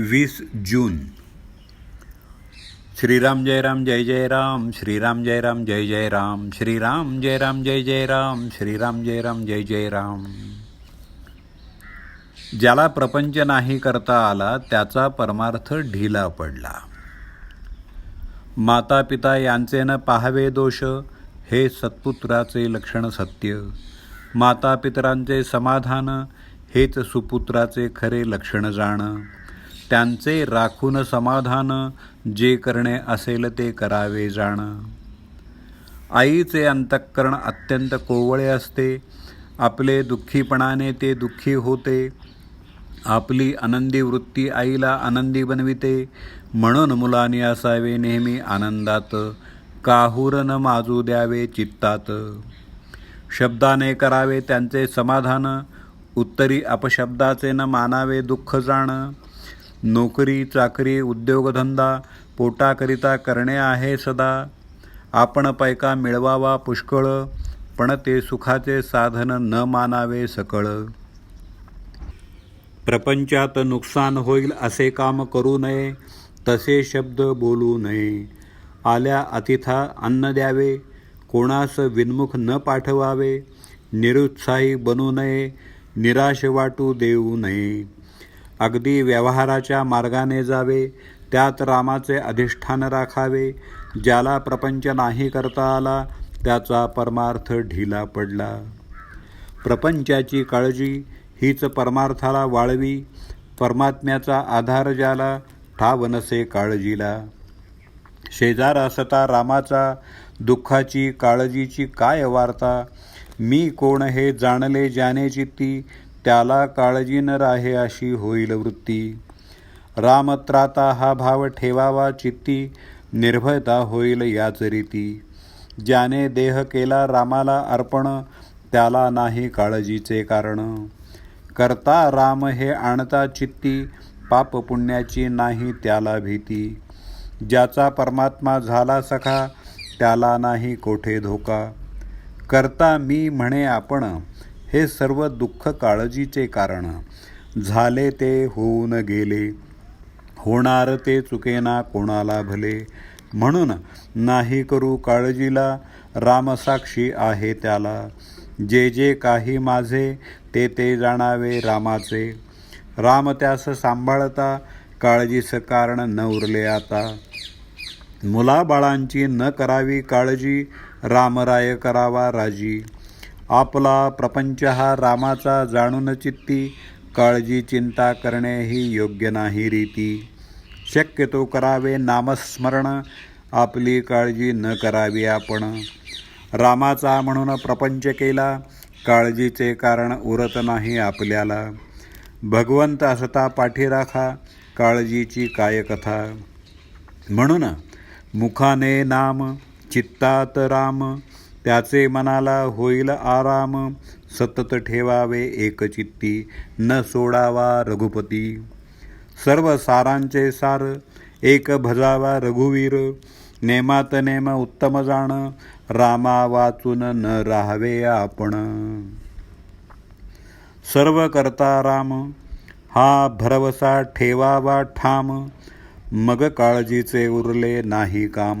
वीस जून. श्रीराम जय राम जय जय राम श्रीराम जय राम जय जय राम श्रीराम जय राम जय जय राम श्रीराम जय राम जय जय राम. ज्याला प्रपंच नाही करता आला त्याचा परमार्थ ढिला पडला. माता पिता यांचे न पाहावे दोष हे सत्पुत्राचे लक्षण सत्य. माता पितरांचे समाधान हेच सुपुत्राचे खरे लक्षण जाणं. त्यांचे राखून समाधान जे करणे असेल ते करावे जाणं. आईचे अंतःकरण अत्यंत कोवळे असते. आपले दुःखीपणाने ते दुःखी होते. आपली आनंदी वृत्ती आईला आनंदी बनविते. म्हणून मुलांनी असावे नेहमी आनंदात. काहूर न माजू द्यावे चित्तात. शब्दाने करावे त्यांचे समाधान. उत्तरी अपशब्दाचे न मानावे दुःख जाणं. नोकरी चाकरी उद्योगधंदा पोटाकरिता करणे आहे सदा. आपण पैका मिळवावा पुष्कळ पण ते सुखाचे साधन न मानावे सकळ. प्रपंचात नुकसान होईल असे काम करू नये तसे शब्द बोलू नये. आल्या अतिथा अन्न द्यावे कोणास विनमुख न पाठवावे निरुत्साही बनू नये निराश वाटू देऊ नये. अगदी व्यवहाराच्या मार्गाने जावे त्यात रामाचे अधिष्ठान राखावे. ज्याला प्रपंच नाही करता आला त्याचा परमार्थ ढिला पडला. प्रपंचाची काळजी हीच परमार्थाला वाळवी परमात्म्याचा आधार ज्याला ठाव नसे काळजीला. शेजार असता रामाचा दुःखाची काळजीची काय वार्ता? मी कोण हे जाणले ज्याने चित्ती? त्याला काळजी न राहे अशी होईल वृत्ती. रामत्राता हा भाव ठेवावा चित्ती निर्भयता होईल याच रीती. ज्याने देह केला रामाला अर्पण त्याला नाही काळजीचे कारण. करता राम हे आणता चित्ती पाप पुण्याची नाही त्याला भीती. ज्याचा परमात्मा झाला सखा त्याला नाही कोठे धोका. करता मी म्हणे आपण हे सर्व दुःख काळजीचे कारण. झाले ते होऊन गेले. होणार ते चुकेना कोणाला भले. म्हणून नाही करू काळजीला रामसाक्षी आहे त्याला. जे जे काही माझे ते ते जाणावे रामाचे. राम त्यास सांभाळता काळजीचं कारण न उरले आता. मुलाबाळांची न करावी काळजी रामराय करावा राजी. आपला प्रपंच हा रामाचा जाणून चित्ती काळजी चिंता करणे ही योग्य नाही रीती. शक्यतो करावे नामस्मरण आपली काळजी न करावी आपण. रामाचा म्हणून प्रपंच केला काळजीचे कारण उरत नाही आपल्याला. भगवंत असता पाठी राखा काळजीची काय कथा म्हणून मुखाने नाम चित्तात राम त्याचे मनाला होईल आराम. सतत ठेवावे एकचित्ती न सोडावा रघुपती. सर्व सारांचे सार एक भजावा रघुवीर. नेमात नेम उत्तम जाण रामा वाचून न राहावे आपण. सर्व करता राम हा भरवसा ठेवावा ठाम. मग काळजीचे उरले नाही काम.